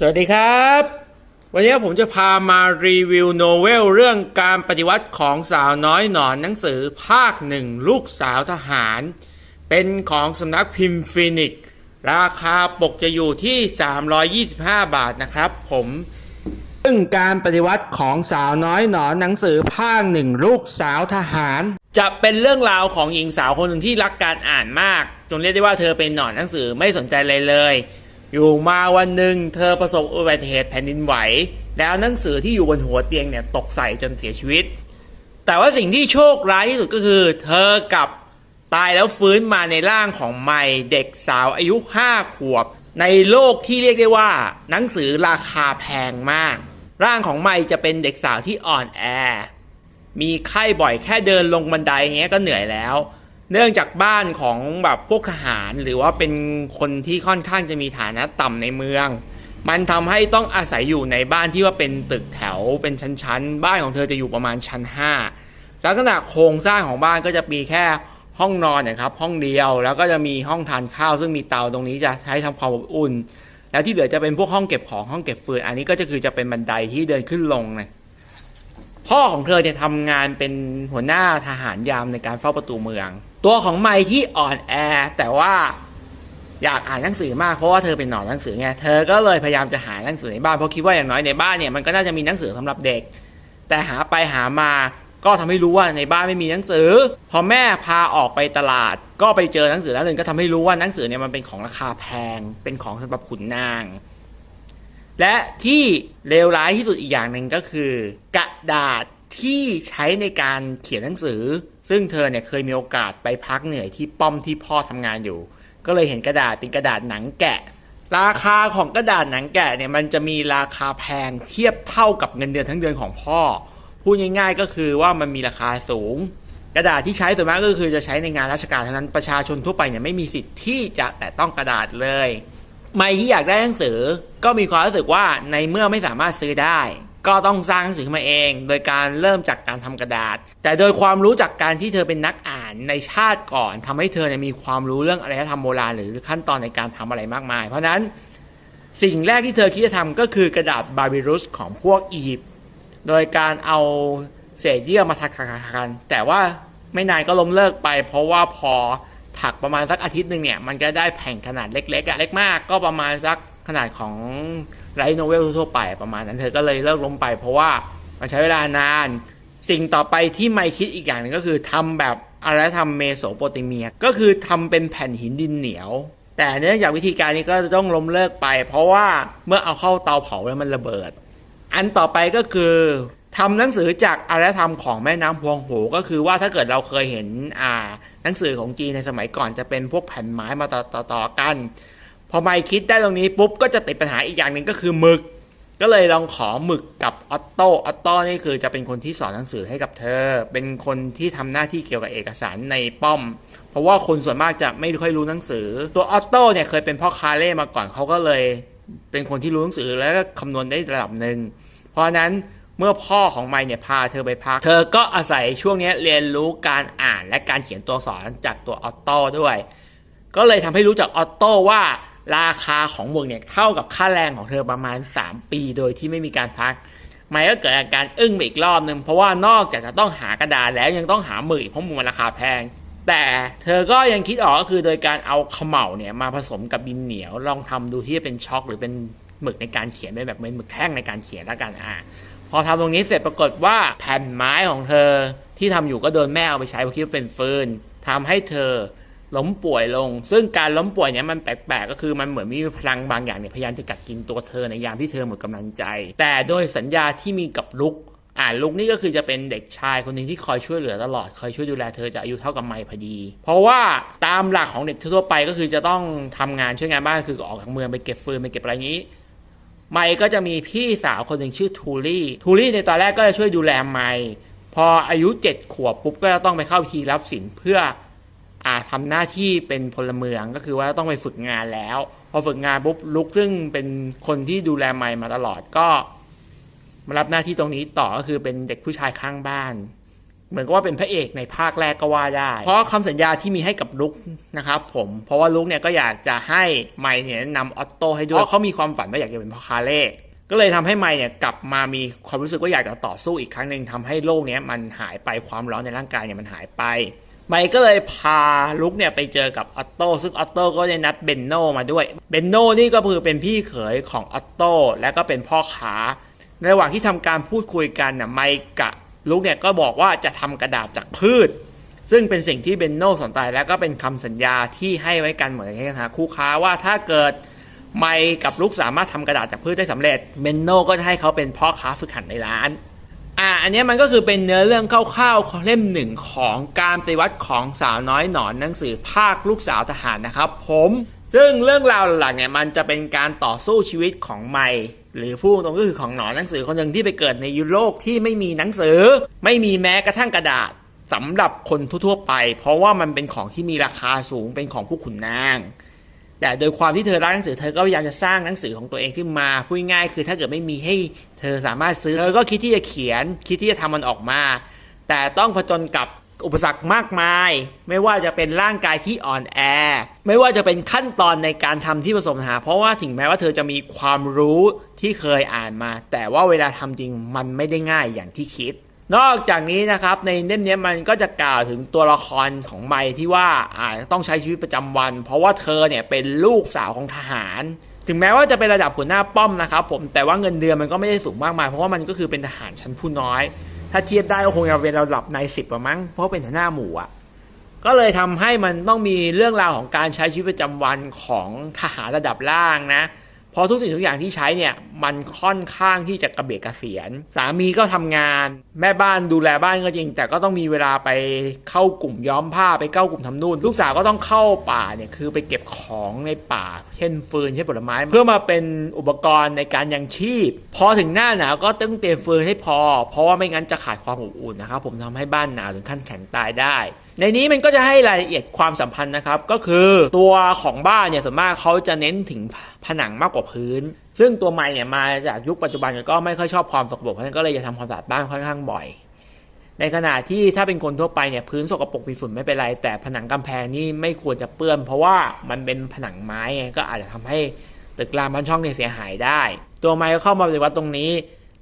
สวัสดีครับ วันนี้ผมจะพามารีวิวโนเวลเรื่องการปฏิวัติของสาวน้อยหนอนหนังสือภาคหนึ่งลูกสาวทหาร เป็นของสำนักพิมพ์ฟินิกซ์ราคาปกจะอยู่ที่ 325 บาทนะครับผมซึ่งการปฏิวัติของสาวน้อยหนอนหนังสือภาคหนึ่งลูกสาวทหาร จะเป็นเรื่องราวของหญิงสาวคนหนึ่งที่รักการอ่านมาก จนเรียกได้ว่าเธอเป็นหนอนหนังสือไม่สนใจเลยเลย อยู่มาวันหนึ่งเธอประสบอุบัติเหตุแผ่นดินไหว แล้วหนังสือที่อยู่บนหัวเตียงเนี่ยตกใส่จนเสียชีวิต แต่ว่าสิ่งที่โชคร้ายที่สุดก็คือ เธอกับตายแล้วฟื้นมาในร่างของไมเด็กสาวอายุห้าขวบ ในโลกที่เรียกได้ว่า หนังสือราคาแพงมาก ร่างของไมจะเป็นเด็กสาวที่อ่อนแอ มีไข้บ่อยแค่เดินลงบันไดอย่างเงี้ยก็เหนื่อยแล้ว เนื่องจากบ้านของแบบพวกทหารหรือว่าเป็นคนที่ค่อนข้างจะมีฐานะต่ำในเมือง มันทำให้ต้องอาศัยอยู่ในบ้านที่ว่าเป็นตึกแถวเป็นชั้นๆ บ้านของเธอจะอยู่ประมาณชั้น 5 ลักษณะโครงสร้างของบ้านก็จะมีแค่ห้องนอนนะครับ ห้องเดียวแล้วก็จะมีห้องทานข้าว ซึ่งมีเตาตรงนี้จะใช้ทำความอบอุ่น แล้วที่เหลือจะเป็นพวกห้องเก็บของห้องเก็บฟืนอันนี้ก็จะคือจะเป็นบันไดที่เดินขึ้นลงนะพ่อของเธอเนี่ยทำงานเป็นหัวหน้าทหารยามในการเฝ้าประตูเมือง ตัวของไมที่อ่อนแอ แต่ว่าอยากอ่านหนังสือมากเพราะว่าเธอเป็นหนอนหนังสือไงเธอก็เลยพยายามจะหาหนังสือในบ้านเพราะคิดว่าอย่างน้อยในบ้านเนี่ยมันก็น่าจะมีหนังสือสำหรับเด็ก แต่หาไปหามาก็ทำให้รู้ว่าในบ้านไม่มีหนังสือ พอแม่พาออกไปตลาด ก็ไปเจอหนังสือแล้วหนึ่งก็ทำให้รู้ว่าหนังสือเนี่ยมันเป็นของราคาแพง เป็นของสำหรับขุนนาง และที่เลวร้ายที่สุดอีกอย่างหนึ่งก็คือ กระดาษที่ใช้ในการเขียนหนังสือ ซึ่งเธอเนี่ยเคยมีโอกาสไปพักเหนื่อยที่ป้อมที่พ่อทำงานอยู่ ก็เลยเห็นกระดาษเป็นกระดาษหนังแกะ ราคาของกระดาษหนังแกะเนี่ยมันจะมีราคาแพงเทียบเท่ากับเงินเดือนทั้งเดือนของพ่อ พูดง่ายๆก็คือว่ามันมีราคาสูง กระดาษที่ใช้ส่วนมากก็คือจะใช้ในงานราชการเท่านั้นประชาชนทั่วไปเนี่ยไม่มีสิทธิ์ที่จะแตะต้องกระดาษเลยไม่ที่อยากได้หนังสือก็มีความรู้สึกว่าในเมื่อไม่สามารถซื้อได้ ก็ต้องสร้างหนังสือขึ้นมาเอง โดยการเริ่มจากการทำกระดาษ แต่โดยความรู้จากการที่เธอเป็นนักอ่านในชาติก่อนทำให้เธอเนี่ยมีความรู้เรื่องอารยธรรมโบราณหรือขั้นตอนในการทำอะไรมากมาย เพราะนั้นสิ่งแรกที่เธอคิดจะทำก็คือกระดาษบาบิรุสของพวกอียิปต์โดยการเอาเศษเยื่อมาถักๆกัน แต่ว่าไม่นานก็ล้มเลิกไป เพราะว่าพอถักประมาณสักอาทิตย์หนึ่งเนี่ย มันจะได้แผ่นขนาดเล็กๆอะเล็กมากก็ประมาณสักขนาดของ ไรโนเวลทั่วไปประมาณนั้นเธอก็เลยเลิกล้มไป เพราะว่ามันใช้เวลานาน สิ่งต่อไปที่ไม่คิดอีกอย่างหนึ่งก็คือทำแบบอารยธรรมเมโสโปเตเมีย ก็คือทำเป็นแผ่นหินดินเหนียว แต่เนื่องจากวิธีการนี้ก็ต้องล้มเลิกไป เพราะว่าเมื่อเอาเข้าเตาเผาแล้วมันระเบิด อันต่อไปก็คือทำหนังสือจากอารยธรรมของแม่น้ำพวงโหก็คือว่าถ้าเกิดเราเคยเห็นอ่าหนังสือของจีนในสมัยก่อนจะเป็นพวกแผ่นไม้มาต่อต่อต่อกัน พอไม่คิดได้ตรงนี้ปุ๊บก็จะติดปัญหาอีกอย่างหนึ่งก็คือหมึก ก็เลยลองขอหมึกกับออตโต้ออตโต้นี่คือจะเป็นคนที่สอนหนังสือให้กับเธอ เป็นคนที่ทำหน้าที่เกี่ยวกับเอกสารในป้อม เพราะว่าคนส่วนมากจะไม่ค่อยรู้หนังสือ ตัวออตโต้เนี่ยเคยเป็นพ่อคาเล่มาก่อนเขาก็เลย เป็นคนที่รู้หนังสือแล้วก็คำนวณได้ระดับหนึ่งเพราะนั้นเมื่อพ่อของไมค์เนี่ยพาเธอไปพัก เธอก็อาศัยช่วงนี้เรียนรู้การอ่านและการเขียนตัวอักษรจากตัวออตโต้ด้วย ก็เลยทำให้รู้จักออตโต้ว่า ราคาของหมึกเนี่ยเท่ากับค่าแรงของเธอประมาณ 3 ปีโดยที่ไม่มีการพักไมค์ก็เกิดอาการอึ้งไปอีกรอบนึง เพราะว่านอกจากจะต้องหากระดาษแล้วยังต้องหาหมึกอีกเพราะหมึกมันราคาแพง แต่เธอก็ยังคิดออกก็คือโดยการเอาเขม่าเนี่ยมาผสมกับดินเหนียวลองทำดูที่จะเป็นช็อกหรือเป็นหมึกในการเขียนเป็นแบบเป็นหมึกแท่งในการเขียนแล้วกันอ่าพอทำตรงนี้เสร็จปรากฏว่าแผ่นไม้ของเธอที่ทำอยู่ก็โดนแม่เอาไปใช้เพราะคิดว่าเป็นฟืนทำให้เธอ ล้มป่วยลง ซึ่งการล้มป่วยเนี่ยมันแปลกๆ ก็คือมันเหมือนมีพลังบางอย่างเนี่ยพยายามจะกัดกินตัวเธอในยามที่เธอหมดกำลังใจ แต่โดยสัญญาที่มีกับลุกอ่าลุกนี่ก็คือจะเป็นเด็กชายคนหนึ่งที่คอยช่วยเหลือตลอด คอยช่วยดูแลเธอจะอายุเท่ากับไมค์พอดี เพราะว่าตามหลักของเด็กทั่วไปก็คือจะต้องทำงานช่วยงานบ้านคือออกจากเมืองไปเก็บฟืนไปเก็บอะไรนี้ไมก็จะมีพี่สาวคนหนึ่งชื่อทูลี่ทูลี่ในตอนแรกก็จะช่วยดูแลไมพออายุเจ็ดขวบปุ๊บก็จะต้องไปเข้าพิธีรับสินเพื่อ อ่าทำหน้าที่เป็นพลเมืองก็คือว่าต้องไปฝึกงานแล้ว พอฝึกงานปุ๊บลุกซึ่งเป็นคนที่ดูแลไมค์มาตลอดก็มารับหน้าที่ตรงนี้ต่อก็คือเป็นเด็กผู้ชายข้างบ้าน เหมือนกับว่าเป็นพระเอกในภาคแรกก็ว่าได้ เพราะคำสัญญาที่มีให้กับลุกนะครับผมเพราะว่าลุกเนี่ยก็อยากจะให้ไมค์เนี่ยนำออตโต้ให้ด้วยเพราะเขามีความฝันว่าอยากจะเป็นพ่อค้าเล่ก็เลยทำให้ไมค์เนี่ยกลับมามีความรู้สึกว่าอยากจะต่อสู้อีกครั้งหนึ่งทำให้โลกเนี้ยมันหายไปความร้อนในร่างกายเนี่ยมันหายไป ไมค์ก็เลยพาลุกเนี่ยไปเจอกับออตโต้ซึ่งออตโต้ก็ได้นัดเบนโนมาด้วย เบนโนนี่ก็คือเป็นพี่เขยของออตโต้และก็เป็นพ่อค้าในระหว่างที่ทำการพูดคุยกันน่ะไมค์กับลุกเนี่ยก็บอกว่าจะทำกระดาษจากพืช ซึ่งเป็นสิ่งที่เบนโนสนใจและก็เป็นคำสัญญาที่ให้ไว้กันเหมือนกันนะคู่ค้าว่าถ้าเกิดไมค์กับลุกสามารถทำกระดาษจากพืชได้สำเร็จเบนโนก็จะให้เขาเป็นพ่อค้าฝึกหัดในร้าน อ่าอันนี้มันก็คือเป็นเนื้อเรื่องคร่าวๆเล่มหนึ่งของการปฏิวัติของสาวน้อยหนอนหนังสือภาคลูกสาวทหารนะครับ ผม ซึ่งเรื่องราวหลักเนี่ยมันจะเป็นการต่อสู้ชีวิตของไมหรือผู้ตรงก็คือของหนอนหนังสือคนหนึ่งที่ไปเกิดในยุโรปที่ไม่มีหนังสือ ไม่มีแม้กระทั่งกระดาษสำหรับคนทั่วๆไป เพราะว่ามันเป็นของที่มีราคาสูงเป็นของผู้ขุนนาง แต่โดยความที่เธอรักหนังสือเธอก็พยายามจะสร้างหนังสือของตัวเองขึ้นมาพูดง่ายคือถ้าเกิดไม่มีให้เธอสามารถซื้อเธอก็คิดที่จะเขียน คิดที่จะทำมันออกมา แต่ต้องผจญกับอุปสรรคมากมาย ไม่ว่าจะเป็นร่างกายที่อ่อนแอ ไม่ว่าจะเป็นขั้นตอนในการทำที่ประสบปัญหา เพราะว่าถึงแม้ว่าเธอจะมีความรู้ที่เคยอ่านมา แต่ว่าเวลาทำจริงมันไม่ได้ง่ายอย่างที่คิด นอกจากนี้นะครับในเล่มนี้มันก็จะกล่าวถึงตัวละครของไมที่ว่าอาจจะต้องใช้ชีวิตประจำวัน เพราะว่าเธอเนี่ยเป็นลูกสาวของทหาร ถึงแม้ว่าจะเป็นระดับหัวหน้าป้อมนะครับผมแต่ว่าเงินเดือนมันก็ไม่ได้สูงมากมายเพราะว่ามันก็คือเป็นทหารชั้นผู้น้อย ถ้าเทียบได้ก็คงจะเป็นระดับในสิบประมั้งเพราะเป็นหัวหน้าหมู่อะก็เลยทำให้มันต้องมีเรื่องราวของการใช้ชีวิตประจำวันของทหารระดับล่างนะ พราะทุกสิ่งทุกอย่างที่ใช้เนี่ยมันค่อนข้างที่จะกระเบียดกระเสียน สามีก็ทำงาน แม่บ้านดูแลบ้านก็จริง แต่ก็ต้องมีเวลาไปเข้ากลุ่มย้อมผ้าไปเข้ากลุ่มทำนู่น ลูกสาวก็ต้องเข้าป่าเนี่ยคือไปเก็บของในป่า เช่นฟืนเช่นผลไม้ เพื่อมาเป็นอุปกรณ์ในการยังชีพ พอถึงหน้าหนาวก็ต้องเตรียมฟืนให้พอ เพราะว่าไม่งั้นจะขาดความอบอุ่นนะครับผมทำให้บ้านหนาวถึงขั้นแข็งตายได้ ในนี้มันก็จะให้รายละเอียดความสัมพันธ์นะครับ ก็คือตัวของบ้านเนี่ยส่วนมากเขาจะเน้นถึงผนังมากกว่าพื้น ซึ่งตัวไม้เนี่ยมาจากยุคปัจจุบันก็ไม่ค่อยชอบความสกปรกเพราะฉะนั้นก็เลยจะทำความสะอาดบ้านค่อนข้างบ่อย ในขณะที่ถ้าเป็นคนทั่วไปเนี่ยพื้นสกปรกมีฝุ่นไม่เป็นไร แต่ผนังกำแพงนี่ไม่ควรจะเปื้อน เพราะว่ามันเป็นผนังไม้ไงก็อาจจะทำให้ตึกรามบ้านช่องเนี่ยเสียหายได้ ตัวไม้ก็เข้ามาปฏิวัติตรงนี้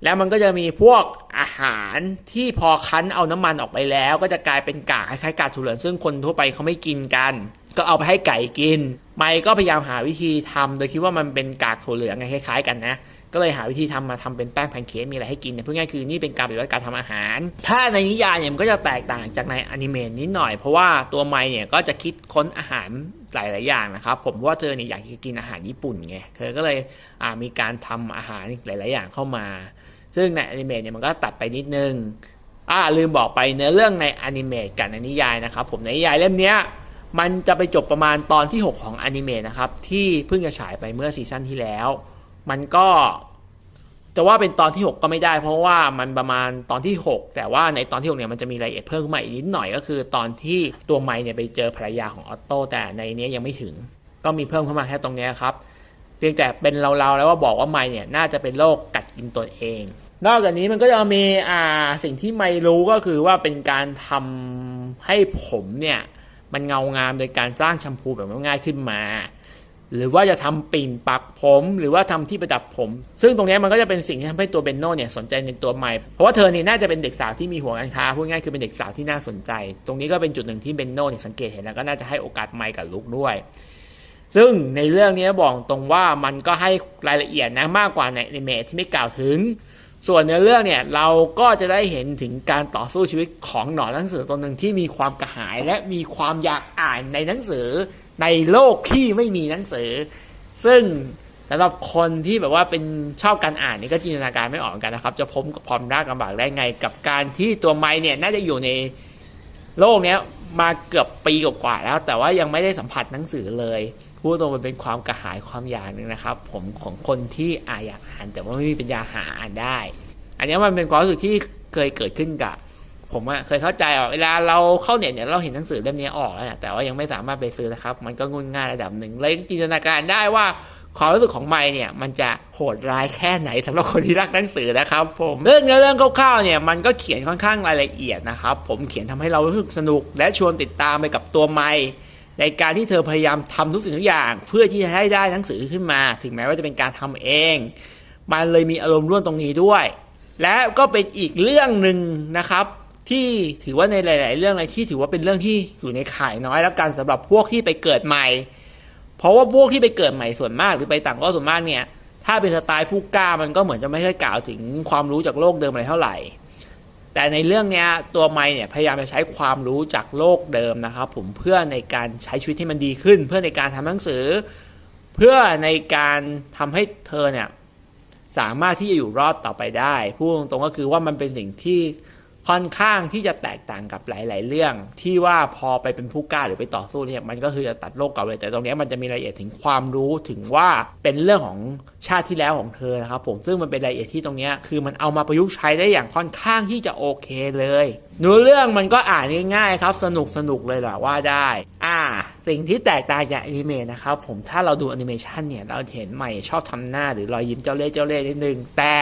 แล้วมันก็จะมีพวกอาหารที่พอคั้นเอาน้ำมันออกไปแล้ว ก็จะกลายเป็นกากคล้ายๆกากถั่วเหลืองซึ่งคนทั่วไปเขาไม่กินกัน ก็เอาไปให้ไก่กิน ไมก็พยายามหาวิธีทำโดยคิดว่ามันเป็นกากถั่วเหลืองไงคล้ายๆกันนะ ก็เลยหาวิธีทำมาทำเป็นแป้งแพนเค้กมีอะไรให้กินเนี่ยพูดง่ายคือนี่เป็นการปฏิวัติการทำอาหาร ถ้าในนิยายเนี่ยมันก็จะแตกต่างจากในอนิเมะนิดหน่อย เพราะว่าตัวไมเนี่ยก็จะคิดค้นอาหารหลายๆอย่างนะครับผมว่าเธอเนี่ยอยากกินอาหารญี่ปุ่นไงเธอก็เลยมีการทำอาหารหลาย ๆ อย่างเข้ามา ซึ่งในอนิเมะเนี่ยมันก็ตัดไปนิดนึงอ่าลืมบอกไปเนื้อเรื่องในอนิเมะกับในนิยายนะครับผมในนิยายเล่มเนี้ยมันจะไปจบประมาณตอนที่ 6 ของอนิเมะนะครับที่เพิ่งจะฉายไปเมื่อซีซั่นที่แล้ว มันก็จะว่าเป็นตอนที่ 6 ก็ไม่ได้ เพราะว่ามันประมาณตอนที่ 6 แต่ว่าในตอนที่6เนี่ยมันจะมีรายละเอียดเพิ่มขึ้นมาอีกนิดหน่อยก็คือตอนที่ตัวไมเนี่ยไปเจอภรรยาของออตโต้แต่ในนี้ยังไม่ถึง ก็มีเพิ่มเข้ามาแค่ตรงนี้ครับเพียงแต่เป็นเราๆแล้วว่าบอกว่าไมเนี่ยน่าจะเป็นโรคกัดกินตัวเอง นอกจากนี้มันก็จะมีอ่าสิ่งที่ไม่รู้ก็คือว่าเป็นการทำให้ผมเนี่ยมันเงางามโดยการสร้างแชมพูแบบง่ายขึ้นมา หรือว่าจะทำปิ่นปักผม หรือว่าทำที่ประดับผม ซึ่งตรงนี้มันก็จะเป็นสิ่งที่ทำให้ตัวเบนโน่เนี่ยสนใจในตัวใหม่ เพราะว่าเธอเนี่ยน่าจะเป็นเด็กสาวที่มีหัวการค้าพูดง่ายคือเป็นเด็กสาวที่น่าสนใจ ตรงนี้ก็เป็นจุดหนึ่งที่เบนโน่เนี่ยสังเกตเห็นแล้วก็น่าจะให้โอกาสไมค์กับลุกด้วย ซึ่งในเรื่องนี้บอกตรงว่ามันก็ให้รายละเอียดนะมากกว่าในอนิเมที่ไม่กล่าวถึง ส่วนในเรื่องเนี่ยเราก็จะได้เห็นถึงการต่อสู้ชีวิตของหนอนหนังสือตัวหนึ่งที่มีความกระหายและมีความอยากอ่านในหนังสือ ในโลกที่ไม่มีหนังสือ ซึ่งสำหรับคนที่แบบว่าเป็นชอบการอ่านนี่ก็จินตนาการไม่ออกกันนะครับ จะพบกับความยากลำบากได้ไง กับการที่ตัวไม้เนี่ยน่าจะอยู่ในโลกเนี้ยมาเกือบปีกว่าแล้ว แต่ว่ายังไม่ได้สัมผัสหนังสือเลยพูดตรงมันเป็นความกระหายความอยากหนึ่งนะครับ ผมของคนที่อาอยากอ่าน แต่ว่าไม่มีปัญญาหาอ่านได้ อันนี้มันเป็นความรู้สึกที่เคยเกิดขึ้นกับ ผมอะเคยเข้าใจว่าเวลาเราเข้าเน็ตเนี่ยเราเห็นหนังสือเล่มนี้ออกแล้วแต่ว่ายังไม่สามารถไปซื้อนะครับ มันก็งุนง่ายระดับหนึ่งเลยจินตนาการได้ว่าความรู้สึกของไมค์เนี่ย มันจะโหดร้ายแค่ไหนสำหรับคนที่รักหนังสือนะครับ ผมเรื่องเนื้อเรื่องคร่าวๆเนี่ยมันก็เขียนค่อนข้างรายละเอียดนะครับ ผมเขียนทำให้เรารู้สึกสนุก และชวนติดตามไปกับตัวไมค์ในการที่เธอพยายามทำทุกสิ่งทุกอย่าง เพื่อที่จะให้ได้หนังสือขึ้นมา ถึงแม้ว่าจะเป็นการทำเอง มันเลยมีอารมณ์ร่วมตรงนี้ด้วย และก็เป็นอีกเรื่องหนึ่งนะครับ ที่ถือว่าในหลาย ๆ เรื่องเลยที่ถือว่าเป็นเรื่องที่อยู่ในข่ายน้อยแล้วกันสำหรับพวกที่ไปเกิดใหม่ เพราะว่าพวกที่ไปเกิดใหม่ส่วนมากหรือไปต่างก็ส่วนมากเนี่ย ถ้าเป็นสไตล์ผู้กล้ามันก็เหมือนจะไม่ค่อยกล่าวถึงความรู้จากโลกเดิมอะไรเท่าไหร่ แต่ในเรื่องเนี้ยตัวไมเนี่ยพยายามจะใช้ความรู้จากโลกเดิมนะครับผมเพื่อในการใช้ชีวิตให้มันดีขึ้น เพื่อในการทำหนังสือ เพื่อในการทำให้เธอเนี่ยสามารถที่จะอยู่รอดต่อไปได้พูดตรงๆก็คือว่ามันเป็นสิ่งที่ ค่อนข้างที่จะแตกต่างกับหลาย ๆ เรื่อง ที่ว่าพอไปเป็นผู้กล้าหรือไปต่อสู้เนี่ยมันก็คือจะตัดโลกเก่าเลยแต่ตรงเนี้ยมันจะมีรายละเอียดถึงความรู้ถึงว่าเป็นเรื่องของชาติที่แล้วของเธอนะครับผมซึ่งมันเป็นรายละเอียดที่ตรงเนี้ยคือมันเอามาประยุกต์ใช้ได้อย่างค่อนข้างที่จะโอเคเลยเนื้อเรื่องมันก็อ่านง่าย ๆ ครับ สนุกสนุกเลยแหละว่าได้ อ่า สิ่งที่แตกต่างจากอนิเมะนะครับผมถ้าเราดูแอนิเมชันเนี่ยเราเห็นใหม่ชอบทำหน้าหรือรอยยิ้มเจ้าเล่ห์เจ้าเล่ห์นิดนึงแต่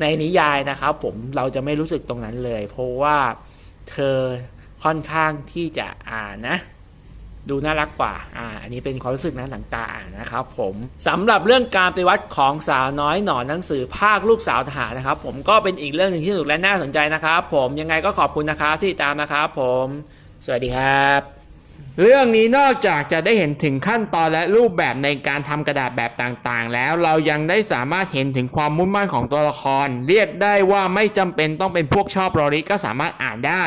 ในนิยายนะครับ ผมเราจะไม่รู้สึกตรงนั้นเลย เพราะว่าเธอค่อนข้างที่จะอ่านนะ ดูน่ารักกว่า อ่า อันนี้เป็นความรู้สึกนะหนังตาอ่านนะครับ ผมสำหรับเรื่องการปฏิวัติของสาวน้อยหนอนหนังสือภาคลูกสาวทหารนะครับ ผมก็เป็นอีกเรื่องหนึ่งที่สนุกและน่าสนใจนะครับ ผมยังไงก็ขอบคุณนะครับที่ตามนะครับ ผม สวัสดีครับ เรื่องนี้นอกจากจะได้เห็นถึงขั้นตอนและรูปแบบในการทำกระดาษแบบต่างๆ แล้วเรายังได้สามารถเห็นถึงความมุ่งมั่นของตัวละคร เรียกได้ว่าไม่จำเป็นต้องเป็นพวกชอบรอริก็สามารถอ่านได้